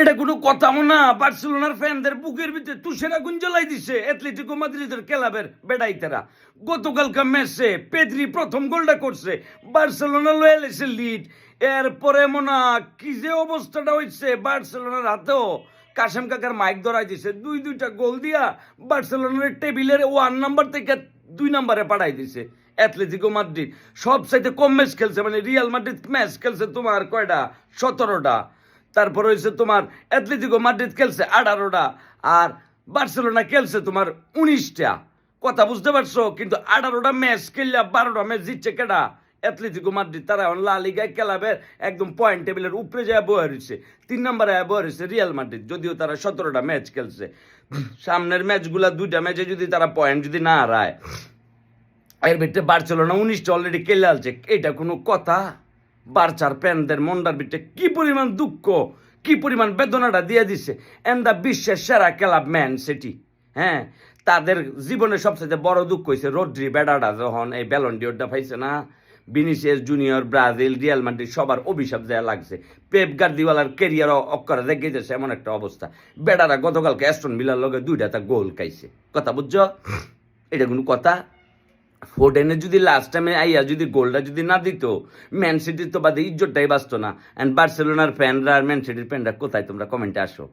এটা কোনো কথাও না। বার্সেলোনার ফ্যানদের বুকের ভিতরে তুষের আগুন জ্বালাই দিছে। অ্যাথলেটিকো মাদ্রিদের ক্লাবের বেড়াইতেরা। গতকালকার ম্যাচে পেদ্রি প্রথম গোলটা করছে। বার্সেলোনা লয়ে এসে লিড। এরপরে মনে, কি যে অবস্থাটা হয়েছে বার্সেলোনার হাতেও। কাশেম কাকার মাইক ধরাই দিছে। দুই দুইটা গোল দিয়া বার্সেলোনার টেবিলের ওয়ান নাম্বার থেকে দুই নাম্বারে পাঠাই দিছে অ্যাথলেটিকো মাদ্রিদ। সব সাইডে কম ম্যাচ খেলছে মানে রিয়াল মাদ্রিদ ম্যাচ খেলছে তোমার কয়টা? সতেরোটা। তারপর হয়েছে তোমার অ্যাথলেটিকো মাদ্রিদ খেলছে আঠারোটা আর বার্সেলোনা খেলছে তোমার উনিশটা। কথা বুঝতে পারছ? কিন্তু আঠারোটা ম্যাচ খেললে বারোটা ম্যাচ জিতছে কেটা অ্যাথলেটিকো মাদ্রিদ, তারা এখন লা লিগায় ক্লাবের একদম পয়েন্ট টেবিলের উপরে যায় বয়ে রয়েছে তিন নম্বরে বয়ে রয়েছে রিয়াল মাদ্রিদ, যদিও তারা সতেরোটা ম্যাচ খেলছে। সামনের ম্যাচগুলা দুইটা ম্যাচে যদি তারা পয়েন্ট যদি না হারায়, এর ভিতরে বার্সেলোনা উনিশটা অলরেডি কেলে আলছে, এটা কোনো কথা? বার্চার প্যানদের মন্ডার ভিতরে কি পরিমাণ দুঃখ, কি পরিমাণ বেদনাটা দিয়ে দিছে। এন্ড দ্য বিশ্বের সেরা ক্লাব ম্যান সিটি হ্যাঁ? তাদের জীবনে সবচেয়ে বড় দুঃখ হয়েছে রোড্রি বেডাটা যখন এই ব্যালন্ডিওরটা পাইছে না Vinicius Junior Brazil Real Madrid সবার অভিশাপ দেয়া লাগছে। পেপ গার্দিওয়ালার কেরিয়ার অক্ষরে দেখে যাচ্ছে এমন একটা অবস্থা। বেডারা গতকালকে অ্যাস্টন মিলার লগে দুইটা তা গোল খাইছে। কথা বুঝছ? এটা কোনো কথা? ফোর্ডেনে যদি লাস্ট টাইমে আইয়া যদি গোলটা যদি না দিত ম্যান সিটির তো বাদে ইজ্জতটাই বাঁচতো না। অ্যান্ড বার্সেলোনার ফ্যানরা আর ম্যান সিটির ফ্যানরা কোথায়? তোমরা কমেন্টে আসো।